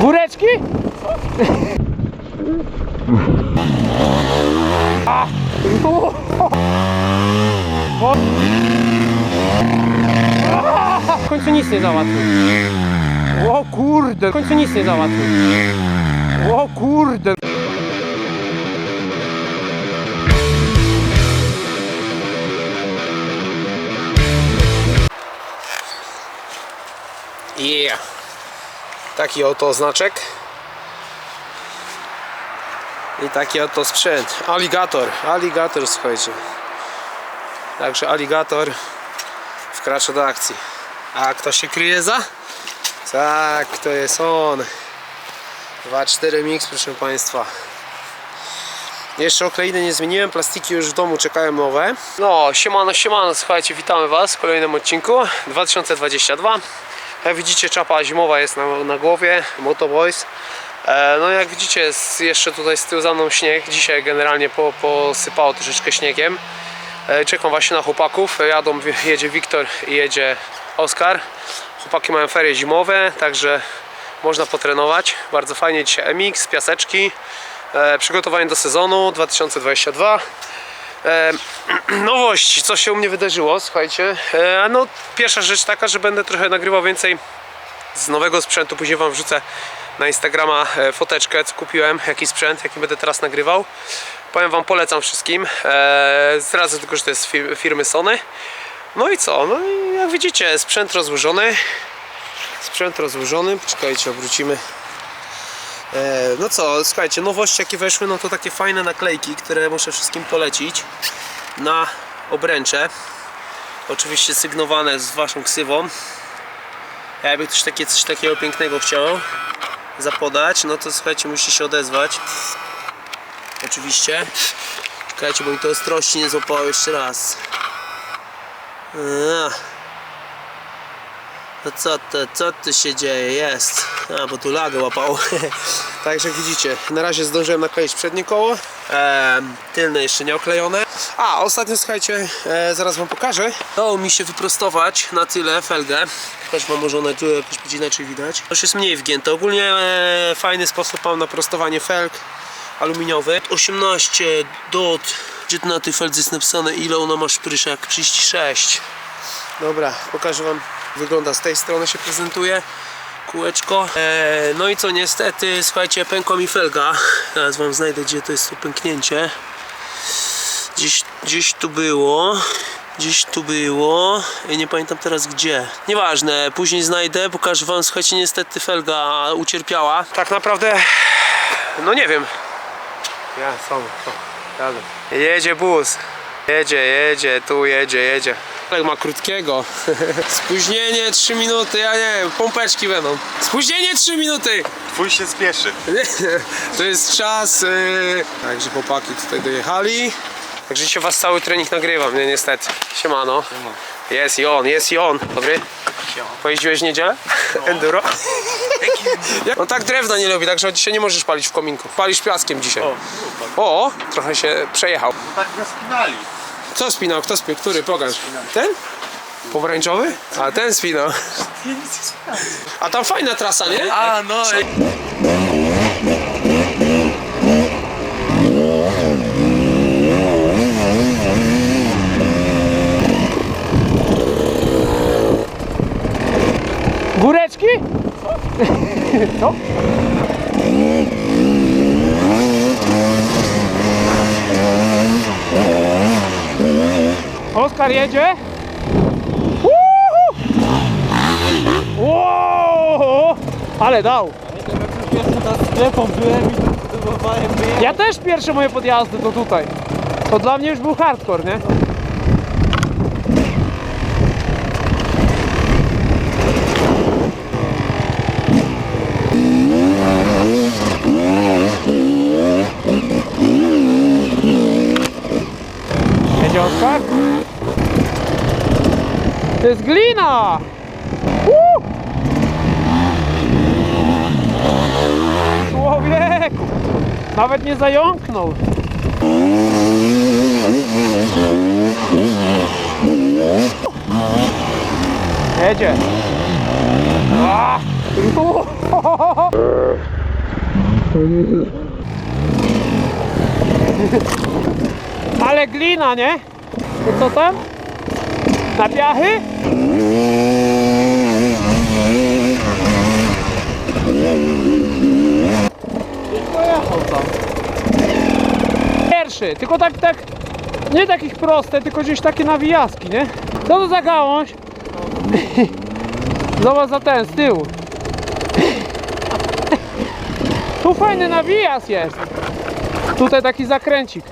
Góreczki? A. O. A. W końcu nic nie załatwił. O kurde, w końcu nic nie załatwił. O kurde. Yeah. Taki oto znaczek. I taki oto sprzęt. Aligator. Aligator, słuchajcie. Także aligator wkracza do akcji. A kto się kryje za? Tak, to jest on. 2.4 Mix, proszę Państwa. Jeszcze okleiny nie zmieniłem, plastiki już w domu czekają nowe. No, siemano, siemano, słuchajcie, witamy Was w kolejnym odcinku 2022. Jak widzicie, czapa zimowa jest na, na głowie, Motoboys. E, no jak widzicie, jest jeszcze tutaj z tyłu za mną śnieg. Dzisiaj generalnie po, posypało troszeczkę śniegiem. E, czekam właśnie na chłopaków. Jadą, jedzie Wiktor i jedzie Oskar. Chłopaki mają ferie zimowe, także można potrenować. Bardzo fajnie dzisiaj MX, piaseczki. E, przygotowanie do sezonu 2022. E, nowość, co się u mnie wydarzyło, słuchajcie. E, no, pierwsza rzecz taka, że będę trochę nagrywał więcej z nowego sprzętu. Później Wam wrzucę na Instagrama e, foteczkę, co kupiłem, jaki sprzęt, jaki będę teraz nagrywał. Powiem Wam, polecam wszystkim. E, zdradzę tylko, że to jest fir- firmy Sony. No i co? No i jak widzicie, sprzęt rozłożony. Sprzęt rozłożony. Poczekajcie, obrócimy. E, no co, słuchajcie, nowości jakie weszły, no to takie fajne naklejki, które muszę wszystkim polecić na obręcze. Oczywiście sygnowane z waszą ksywą. Jakby ktoś takie, coś takiego pięknego chciał zapodać, no to słuchajcie, musicie się odezwać. Oczywiście. Czekajcie, bo mi to ostrości nie złapało jeszcze raz. Ach. No co to, co tu się dzieje? Jest. A, bo tu lagę łapało. Także jak widzicie, na razie zdążyłem nakleić przednie koło. Em, tylne jeszcze nie oklejone. A, ostatnio słuchajcie, e, zaraz wam pokażę. Dało mi się wyprostować na tyle felgę. Też mam może one tu jakoś być inaczej widać. To już jest mniej wgięte. Ogólnie e, fajny sposób mam na prostowanie felg aluminiowy. 18 dot. Gdzie na tej feldze jest napisane ile ona ma szpryszek? 36. Dobra, pokażę wam. Wygląda z tej strony się prezentuje. Kółeczko. E, no i co niestety, słuchajcie, pękła mi felga. Teraz wam znajdę gdzie to jest to pęknięcie. Gdzieś, gdzieś tu było. Gdzieś tu było. Ja nie pamiętam teraz gdzie. Nieważne, później znajdę, pokażę wam, słuchajcie, niestety felga ucierpiała. Tak naprawdę, no nie wiem. Ja, są, są. Jadę. Jedzie bus. Jedzie, jedzie, tu jedzie, jedzie. Ale ma krótkiego. Spóźnienie 3 minuty, ja nie wiem, pompeczki będą. Spóźnienie 3 minuty! Twój się spieszy. To jest czas. Yy... Także chłopaki tutaj dojechali. Także się was cały trening nagrywam, nie niestety. Siemano. Jest i on, jest i on. Dobry? Pojeździłeś w niedzielę? Enduro? No tak drewna nie lubi, także dzisiaj nie możesz palić w kominku. Palisz piaskiem dzisiaj. O, trochę się przejechał. Tak nas. Co spinał? Kto spinał? Który? Pokaż. Ten? Pomarańczowy? A ten spinał. A tam fajna trasa, nie? A no Góreczki? Co? Oskar jedzie? Wow! Ale dał! Ja też pierwsze moje podjazdy to tutaj. To dla mnie już był hardcore, nie? Oskar? To jest glina! Człowieku! Nawet nie zająknął. Jedzie. A! Ale glina, nie? To co tam? Na piachy? Pojechał tam. Pierwszy, tylko tak, tak, nie takich proste, tylko gdzieś takie nawijaski, nie? Co to za gałąź? Zobacz za ten, z tyłu. Tu fajny nawijas jest. Tutaj taki zakręcik.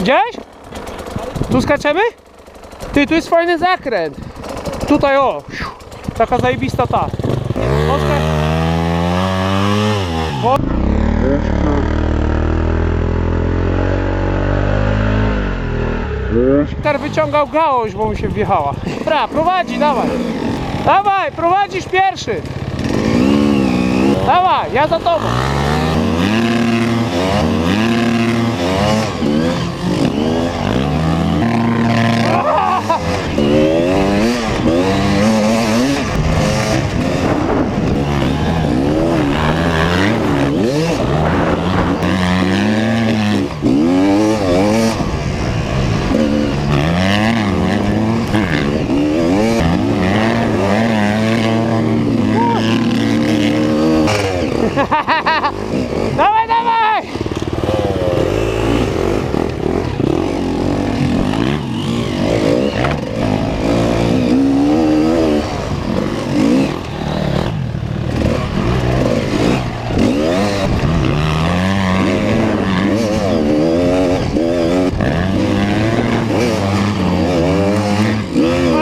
Gdzieś? Tu skaczemy? Ty, tu jest fajny zakręt. Tutaj o, taka zajebista ta. Oskar. O. Oskar wyciągał gałąź, bo mu się wjechała. Dobra, prowadzi, dawaj. Dawaj, prowadzisz pierwszy. Dawaj, ja za tobą. Dawaj, dawaj!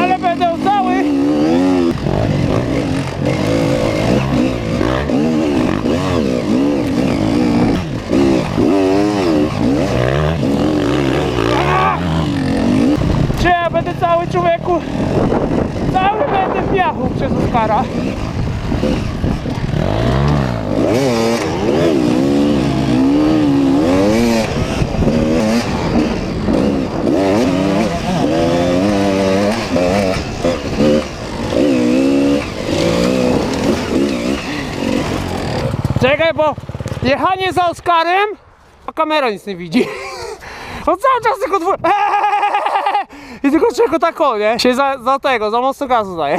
Ale będę cały! Czy ja będę cały człowieku? Cały piachu przez Oskara. Czekaj, bo jechanie za Oskarem, a kamera nic nie widzi. On cały czas tylko dwu... I tylko czego tak o, nie? Się za, za tego, za mocno gazu daje.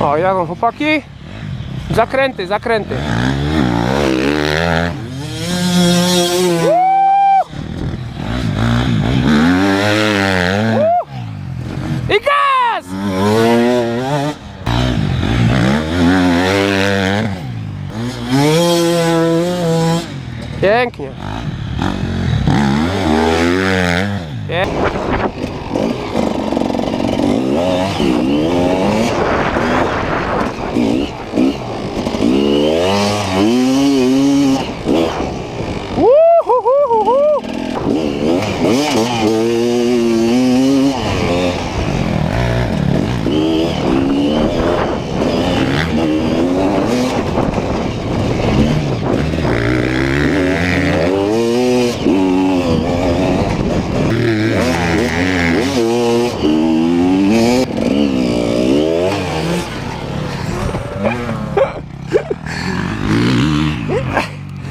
O, jadą chłopaki. Zakręty, zakręty. I gaz! Pięknie.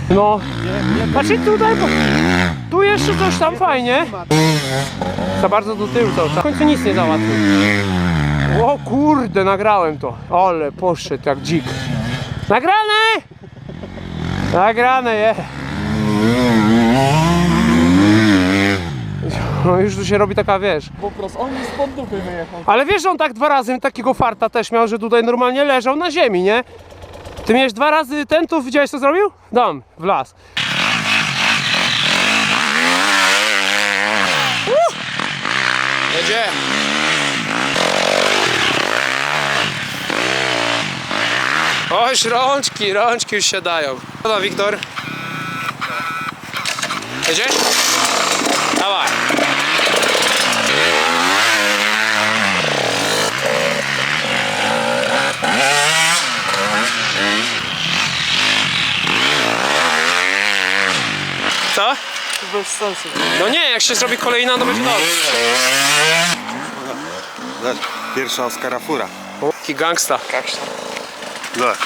No, znaczy tutaj, bo tu jeszcze coś tam fajnie. Za bardzo do tyłu czas. W końcu nic nie załatwił. O kurde, nagrałem to. Ale poszedł jak dzik. Nagrane! Nagrane je. No już tu się robi taka, wiesz. Po prostu on mi spod dupy wyjechał. Ale wiesz, że on tak dwa razy takiego farta też miał, że tutaj normalnie leżał na ziemi, nie? Ty miałeś dwa razy ten tu, widziałeś co zrobił? Dam, w las. Jedzie. Oś, rączki, rączki już się dają. No, Wiktor. Jedziesz? Dawaj. Co? Bez sensu. No nie, jak się zrobi kolejna, to będzie dobrze. Pierwsza Oscara fura. Taki gangsta. Zobacz.